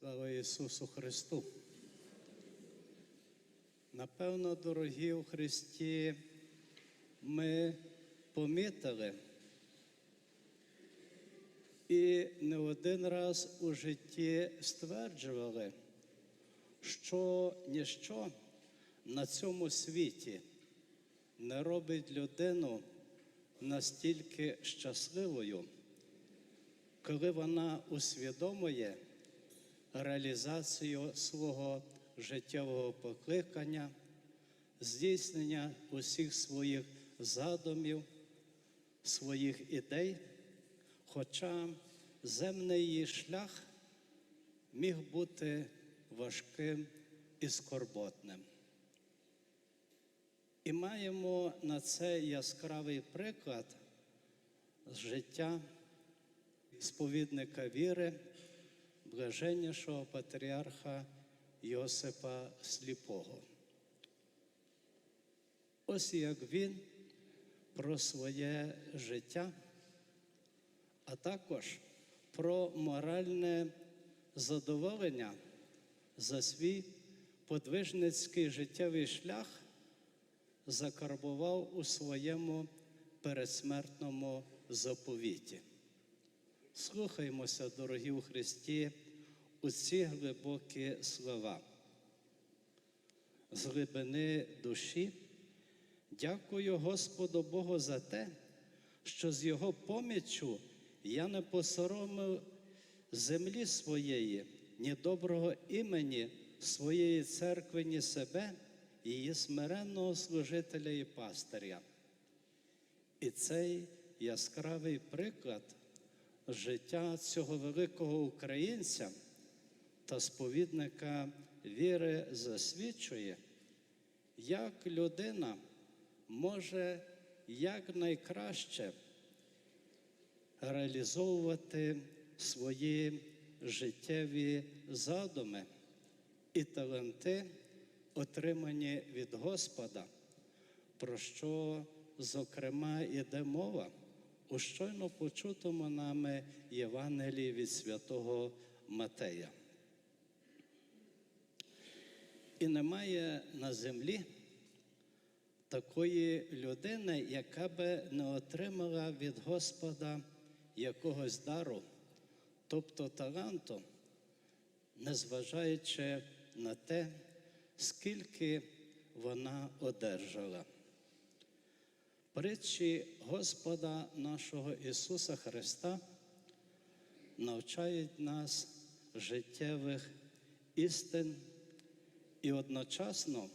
Слава Ісусу Христу! Напевно, дорогі у Христі, ми помітили і не один раз у житті стверджували, що ніщо на цьому світі не робить людину настільки щасливою, коли вона усвідомує реалізацію свого життєвого покликання, здійснення усіх своїх задумів, своїх ідей, хоча земний її шлях міг бути важким і скорботним. І маємо на це яскравий приклад з життя сповідника віри, блаженнішого патріарха Йосипа Сліпого. Ось як він про своє життя, а також про моральне задоволення за свій подвижницький життєвий шлях закарбував у своєму передсмертному заповіті. Слухаймося, дорогі у Христі, у ці глибокі слова. З глибини душі дякую Господу Богу за те, що з Його поміччю я не посоромив землі своєї, ні доброго імені своєї церкви, ні себе, її смиренного служителя і пастиря. І цей яскравий приклад життя цього великого українця та сповідника віри засвідчує, як людина може якнайкраще реалізовувати свої життєві задуми і таленти, отримані від Господа, про що, зокрема, йде мова у щойно почутому нами Євангелії від святого Матея. І немає на землі такої людини, яка би не отримала від Господа якогось дару, тобто таланту, незважаючи на те, скільки вона одержала. Притчі Господа нашого Ісуса Христа навчають нас життєвих істин і одночасно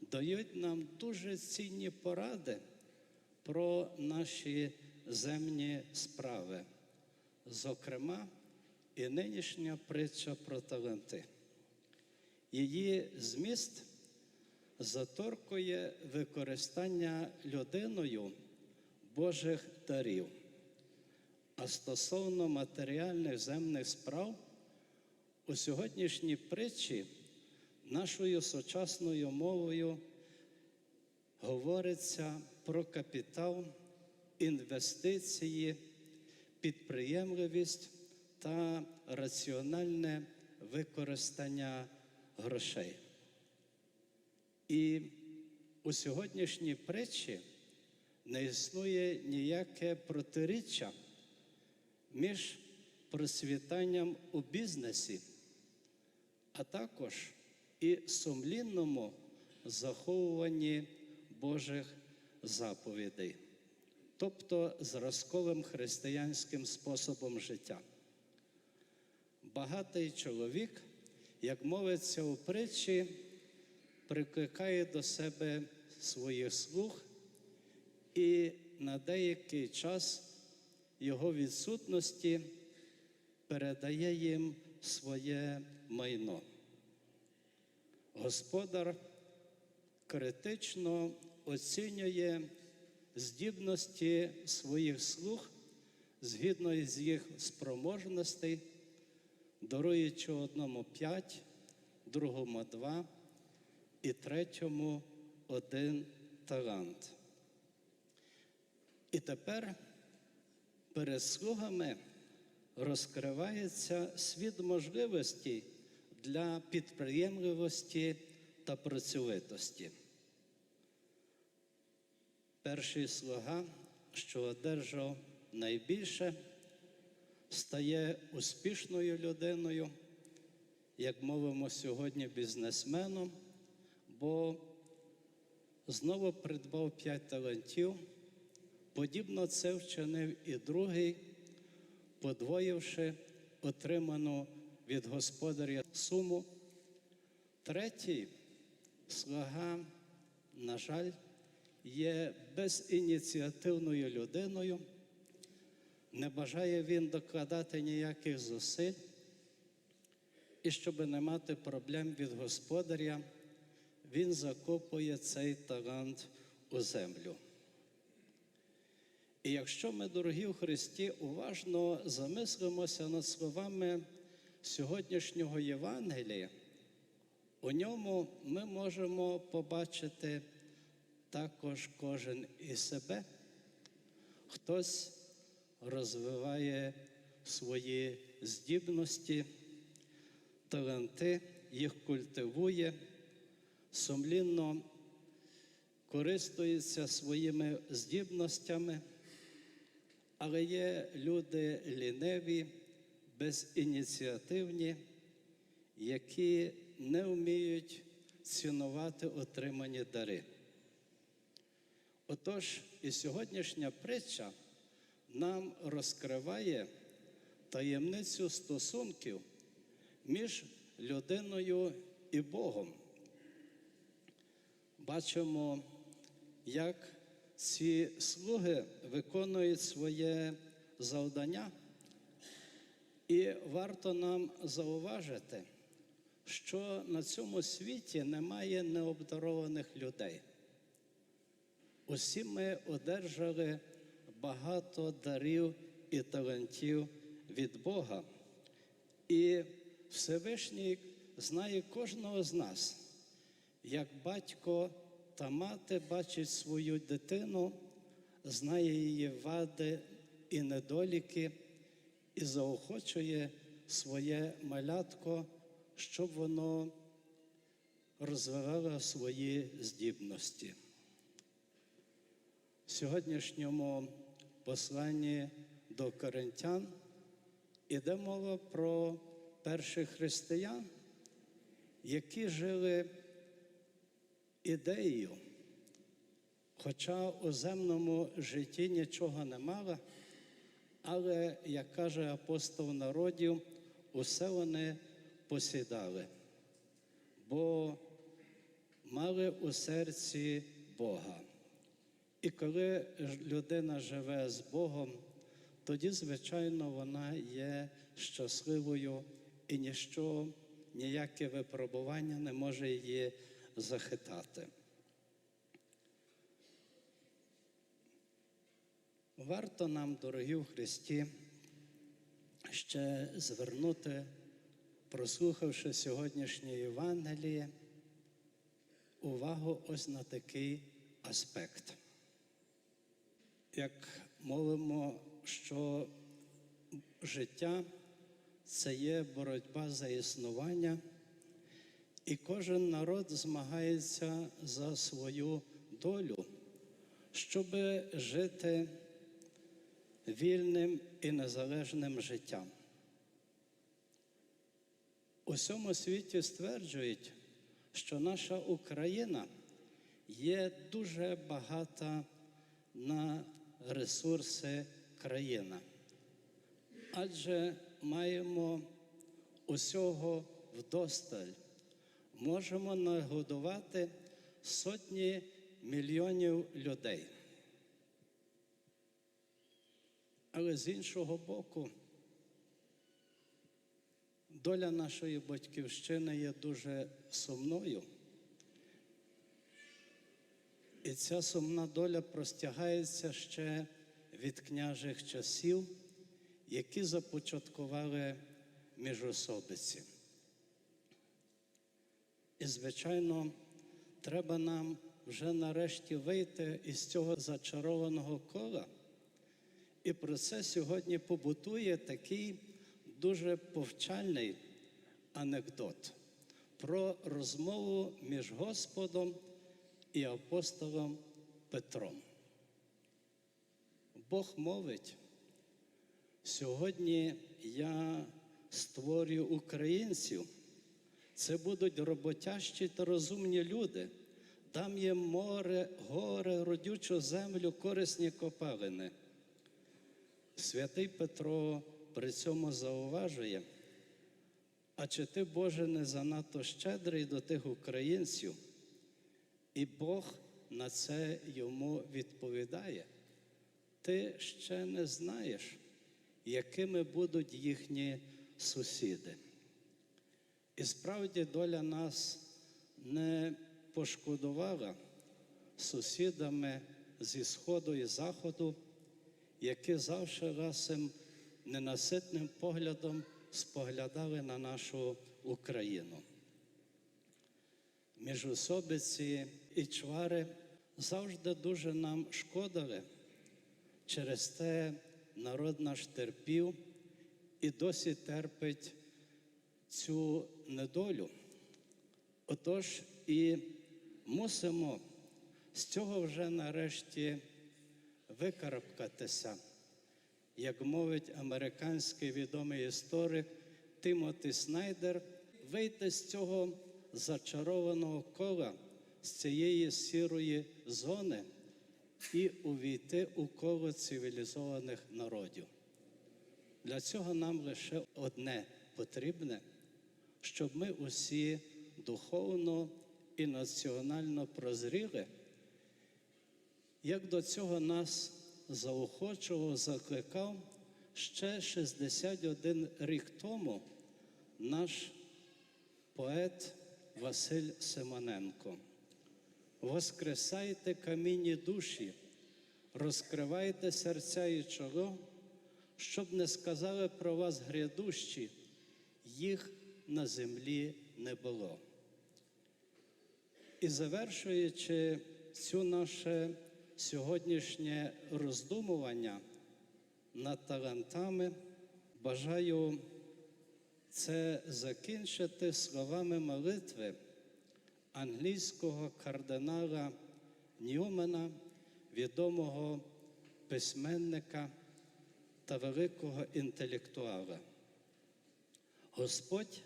дають нам дуже цінні поради про наші земні справи, зокрема, і нинішня притча про таленти. Її зміст заторкує використання людиною Божих дарів. А стосовно матеріальних земних справ, у сьогоднішній притчі нашою сучасною мовою говориться про капітал, інвестиції, підприємливість та раціональне використання грошей. І у сьогоднішній притчі не існує ніяке протиріччя між просвітанням у бізнесі, а також і сумлінному заховуванні Божих заповідей, тобто зразковим християнським способом життя. Багатий чоловік, як мовиться у притчі, прикликає до себе своїх слуг і на деякий час його відсутності передає їм своє майно. Господар критично оцінює здібності своїх слуг згідно з їх спроможностей, даруючи одному п'ять, другому два і третьому один талант. І тепер перед слугами розкривається світ можливостей, для підприємливості та працьовитості. Перший слуга, що одержав найбільше, стає успішною людиною, як мовимо сьогодні, бізнесменом, бо знову придбав п'ять талантів. Подібно це вчинив і другий, подвоївши отриману від господаря суму. Третій слуга, на жаль, є безініціативною людиною, не бажає він докладати ніяких зусиль, і щоб не мати проблем від господаря, він закопує цей талант у землю. І якщо ми, дорогі в Христі, уважно замислимося над словами сьогоднішнього Євангелія, у ньому ми можемо побачити також кожен і себе. Хтось розвиває свої здібності, таланти, їх культивує, сумлінно користується своїми здібностями, але є люди ліниві, безініціативні, які не вміють цінувати отримані дари. Отож, і сьогоднішня притча нам розкриває таємницю стосунків між людиною і Богом. Бачимо, як ці слуги виконують своє завдання, і варто нам зауважити, що на цьому світі немає необдарованих людей. Усі ми одержали багато дарів і талантів від Бога. І Всевишній знає кожного з нас, як батько та мати бачить свою дитину, знає її вади і недоліки, і заохочує своє малятко, щоб воно розвивало свої здібності. В сьогоднішньому посланні до коринтян іде мова про перших християн, які жили ідеєю, хоча у земному житті нічого не мали, але, як каже апостол народів, усе вони посідали, бо мали у серці Бога. І коли людина живе з Богом, тоді, звичайно, вона є щасливою і ніщо, ніяке випробування не може її захитати. Варто нам, дорогі в Христі, ще звернути, прослухавши сьогоднішнє Євангеліє, увагу ось на такий аспект. Як мовимо, що життя це є боротьба за існування, і кожен народ змагається за свою долю, щоб жити вільним і незалежним життям. У всьому світі стверджують, що наша Україна є дуже багата на ресурси країна, адже маємо усього вдосталь, можемо нагодувати сотні мільйонів людей. Але з іншого боку, доля нашої батьківщини є дуже сумною. І ця сумна доля простягається ще від княжих часів, які започаткували міжособиці. І, звичайно, треба нам вже нарешті вийти із цього зачарованого кола. І про це сьогодні побутує такий дуже повчальний, анекдот про розмову між Господом і апостолом Петром. Бог мовить, сьогодні я створю українців. Це будуть роботящі та розумні люди. Там є море, горе, родючу землю, корисні копалини. Святий Петро при цьому зауважує, а чи ти, Боже, не занадто щедрий до тих українців? І Бог на це йому відповідає. Ти ще не знаєш, якими будуть їхні сусіди. І справді доля нас не пошкодувала сусідами зі Сходу і Заходу, які завжди разом ненаситним поглядом споглядали на нашу Україну. Міжособиці і чвари завжди дуже нам шкодили. Через те народ наш терпів і досі терпить цю недолю. Отож і мусимо з цього вже нарешті викарабкатися, як мовить американський відомий історик Тимоті Снайдер, вийти з цього зачарованого кола, з цієї сірої зони і увійти у коло цивілізованих народів. Для цього нам лише одне потрібне, щоб ми усі духовно і національно прозріли, як до цього нас заохочував, закликав ще 61 рік тому наш поет Василь Симоненко. Воскресайте камінні душі, розкривайте серця і чоло, щоб не сказали про вас грядущі, їх на землі не було. І завершуючи цю наше сьогоднішнє роздумування над талантами, бажаю це закінчити словами молитви англійського кардинала Ньюмена, відомого письменника та великого інтелектуала. Господь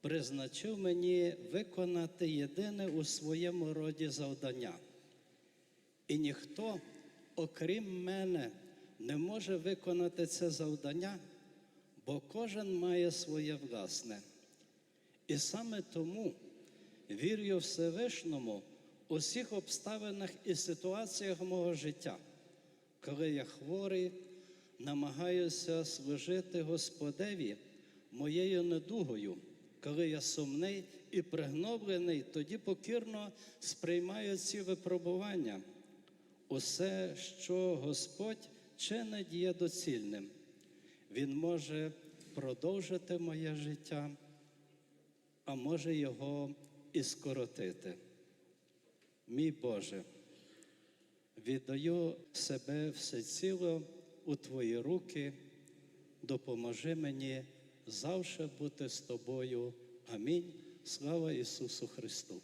призначив мені виконати єдине у своєму роді завдання. І ніхто, окрім мене, не може виконати це завдання, бо кожен має своє власне. І саме тому вірю Всевишньому у всіх обставинах і ситуаціях мого життя, коли я хворий, намагаюся служити Господеві моєю недугою, коли я сумний і пригноблений, тоді покірно сприймаю ці випробування. Усе, що Господь чинить, є доцільним. Він може продовжити моє життя, а може його і скоротити. Мій Боже, віддаю себе всеціло у Твої руки, допоможи мені завжди бути з тобою. Амінь. Слава Ісусу Христу!